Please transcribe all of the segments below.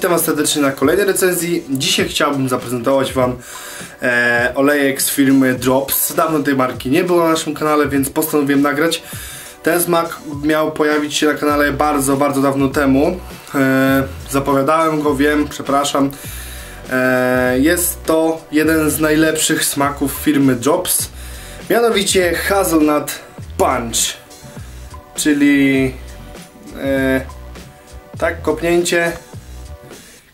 Witam Was serdecznie na kolejnej recenzji. Dzisiaj chciałbym zaprezentować Wam e, olejek z firmy Drops. Dawno tej marki nie było na naszym kanale, więc postanowiłem nagrać. Ten smak miał pojawić się na kanale bardzo, bardzo dawno temu. E, zapowiadałem go, wiem, przepraszam. E, jest to jeden z najlepszych smaków firmy Drops. Mianowicie Hazelnut Punch. Czyli... E, tak, kopnięcie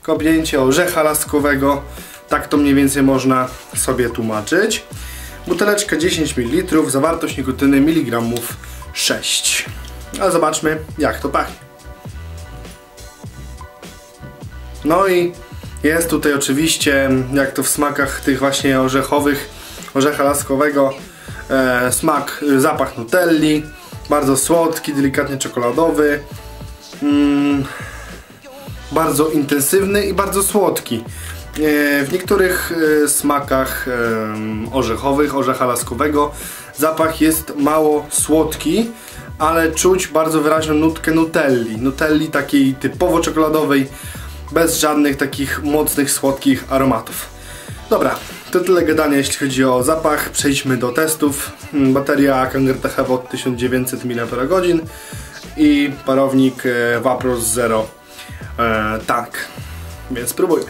kopnięcie orzecha laskowego. Tak to mniej więcej można sobie tłumaczyć. Buteleczka 10 ml, zawartość nikotyny miligramów 6. A zobaczmy jak to pachnie. No i jest tutaj oczywiście, jak to w smakach tych właśnie orzechowych, orzecha laskowego, e, smak, zapach nutelli, bardzo słodki, delikatnie czekoladowy. Mm, bardzo intensywny i bardzo słodki. E, w niektórych e, smakach orzechowych, orzecha laskowego zapach jest mało słodki, ale czuć bardzo wyraźną nutkę nutelli. Nutelli takiej typowo czekoladowej, bez żadnych takich mocnych, słodkich aromatów. Dobra, to tyle gadania jeśli chodzi o zapach. Przejdźmy do testów. Hmm, bateria Kangerta Hevot 1900 mAh i parownik e, Vapros Zero e, tank. Więc spróbujmy.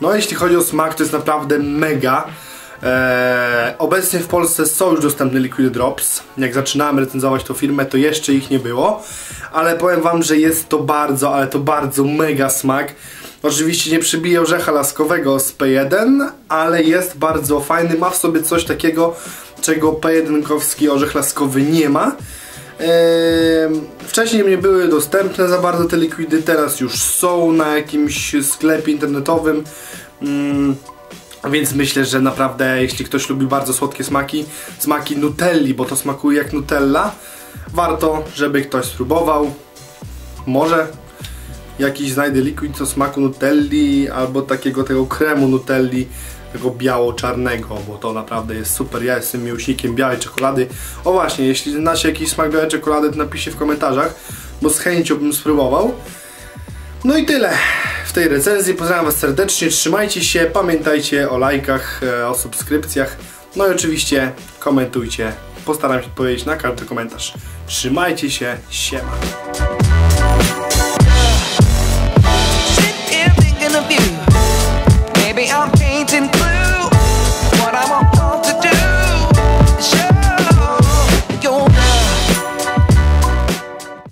No jeśli chodzi o smak to jest naprawdę mega Eee, obecnie w Polsce są już dostępne Liquid Drops. Jak zaczynałem recenzować tą firmę, to jeszcze ich nie było. Ale powiem Wam, że jest to bardzo, ale to bardzo mega smak. Oczywiście nie przybije orzecha laskowego z P1, ale jest bardzo fajny. Ma w sobie coś takiego, czego P1-kowski orzech laskowy nie ma. Wcześniej nie były dostępne za bardzo te likwidy, teraz już są na jakimś sklepie internetowym. Mm więc myślę, że naprawdę jeśli ktoś lubi bardzo słodkie smaki, smaki nutelli, bo to smakuje jak nutella, warto, żeby ktoś spróbował. Może jakiś znajdę liquid o smaku nutelli albo takiego tego kremu nutelli tego biało-czarnego, bo to naprawdę jest super. Ja jestem miłośnikiem białej czekolady. O właśnie, jeśli znacie jakiś smak białej czekolady, to napiszcie w komentarzach, bo z chęcią bym spróbował. No i tyle w tej recenzji. Pozdrawiam Was serdecznie, trzymajcie się, pamiętajcie o lajkach, e, o subskrypcjach, no i oczywiście komentujcie. Postaram się odpowiedzieć na każdy komentarz. Trzymajcie się, siema.